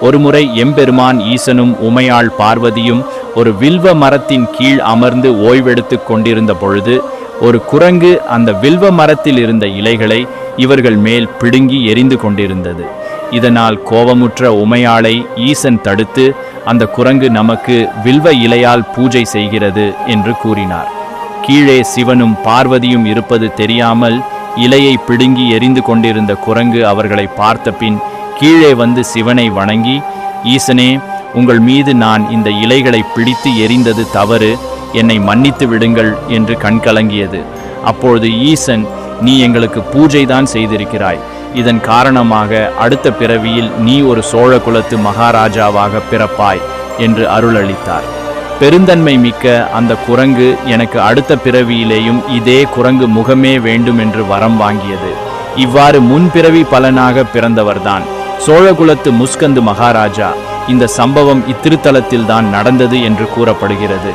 ஒருமுறை எம்பெருமான் ஈசனும் உமையாள் பார்வதியும் ஒரு வில்வ மரத்தின் கீழ் அமர்ந்து ஓய்வெடுத்துக் கொண்டிருந்த பொழுது ஒரு குரங்கு அந்த வில்வ மரத்தில் இருந்த இலைகளை இவர்கள் மேல் பிடுங்கி எரிந்து கொண்டிருந்தது. இதனால் கோபமுற்ற உமையாளை ஈசன் தடுத்து அந்த குரங்கு நமக்கு வில்வ இலையால் பூஜை செய்கிறது என்று கூறினார். கீழே சிவனும் பார்வதியும் இருப்பது தெரியாமல் இலையை பிடுங்கி எரிந்து கொண்டிருந்த குரங்கு அவர்களை பார்த்த பின் கீழே வந்து சிவனை வணங்கி ஈசனே உங்கள் மீது நான் இந்த இலைகளை பிடித்து எரிந்தது தவறு. என்னை மன்னித்து விடுங்கள் என்று கண்கலங்கியது அப்பொழுது ஈசன் நீ எங்களுக்கு பூஜைதான் செய்திருக்கிறாய். இதன் காரணமாக அடுத்த பிறவியில் நீ ஒரு சோழ குலத்து மகாராஜாவாக பிறப்பாய் என்று அருளளித்தார். பெருந்தன்மை மிக்க அந்த குரங்கு எனக்கு அடுத்த பிறவியிலேயும் இதே குரங்கு முகமே வேண்டும் என்று வரம் வாங்கியது. இவ்வாறு முன்பிறவி பலனாக பிறந்தவர்தான். சோழகுலத்து முஸ்கந்து மகாராஜா இந்த சம்பவம் இத்திருத்தலத்தில் தான் நடந்தது என்று கூறப்படுகிறது.